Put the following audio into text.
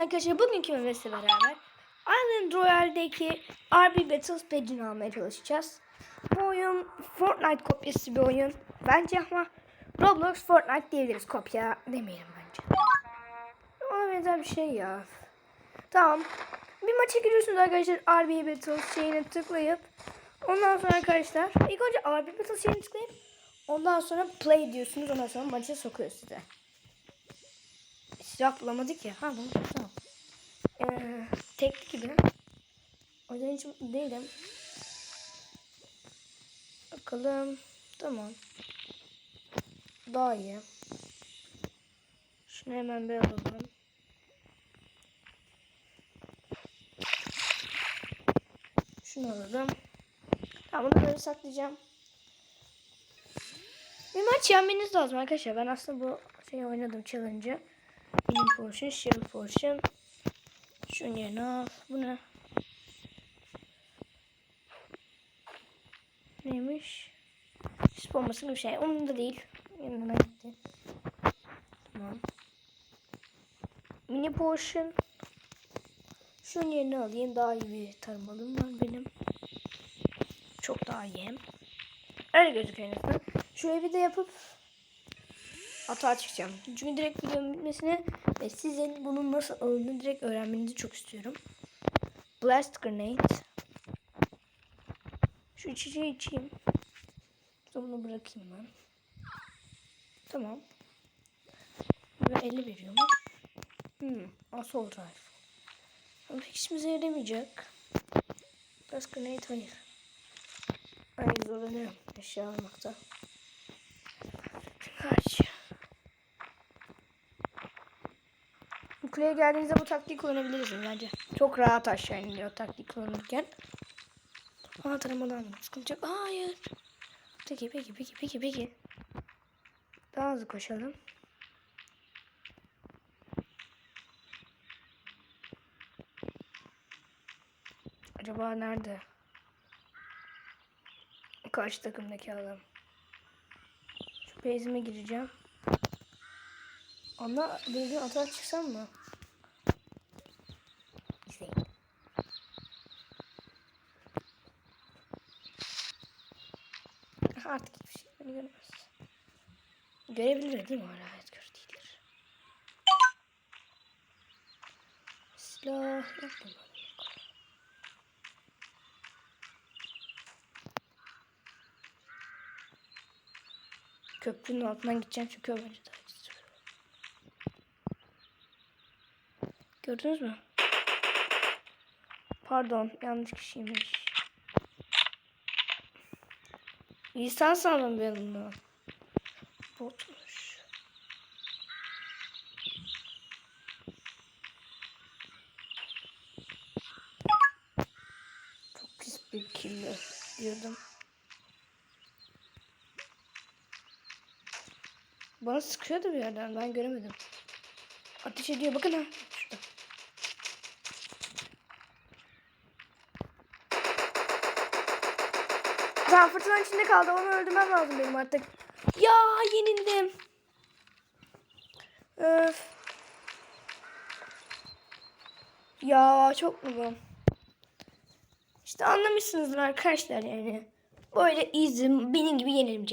Arkadaşlar bugünkü memesiyle beraber Island Royale'deki RB Battles Page'ini almaya çalışacağız. Bu oyun Fortnite kopyası bir oyun. Bence ama Roblox Fortnite diyebiliriz. Kopya demeyelim bence. Ona benzer bir şey ya. Tamam. Bir maça giriyorsunuz arkadaşlar RB Battles şeyine tıklayıp ondan sonra arkadaşlar ilk önce RB Battles şeyine tıklayıp ondan sonra play diyorsunuz. Ondan sonra maça sokuyor size. Silah bulamadık ya. Ha bunu tamam. Tek gibi. O yüzden hiç değilim. Bakalım. Tamam. Daha iyi. Şunu hemen bir alalım. Şunu alalım. Tamam bunu böyle saklayacağım. Bir maç yenmeniz lazım arkadaşlar. Ben aslında bu şeyi oynadım challenge'ı. Benim portion, shield portion. Şunun yerine al. Ne? Neymiş? Sis bombası gibi bir şey. Onun da değil. Yanına gitti. Mini portion. Şunun yerine alayım. Daha iyi bir tarımalım var benim. Çok daha iyi hem. Öyle gözüküyor en. Şu evi de yapıp hata çıkacağım. Çünkü direkt videonun bitmesini ve sizin bunun nasıl alındığını direkt öğrenmenizi çok istiyorum. Blast Grenade. Şu içeceği içeyim. Sonra bunu bırakayım ben. Tamam. Ve 50 veriyor mu? Hmm. Assault Rifle. Ama hiç işimize yaramayacak. Blast Grenade hayır. Ay zorlanıyorum eşya almakta. Kaç. Bu kuleye geldiğinizde bu taktiği kullanabilirsiniz bence. Çok rahat aşağı iniliyor taktiği kullanırken. Aa taramalı aldım. Sıkıntı yok. Hayır. Peki peki peki peki peki. Daha hızlı koşalım. Acaba nerede? Karşı takımdaki adam. Şu base'ime gireceğim. Ama gün atağa çıksam mı? İzleyin. Aha, Artık hiçbir şey beni görmez. Görebilir değil mi hala? Evet görür değildir. Silah yaptım. Köprünün altından gideceğim çünkü o daha Gördünüz mü? Pardon yanlış kişiymiş. İnsan sandım ben onu. Botmuş. Çok pis bir kille diyordum. Bana sıkıyordu bir yerden ben göremedim. Ateş ediyor bakın ha. Tamam fırtınanın içinde kaldı. Onu öldürmem lazım benim artık. Ya yenildim. Öf. Ya çok mu bu? İşte anlamışsınızdır arkadaşlar yani. Böyle easy benim gibi yenilmeyeceksiniz.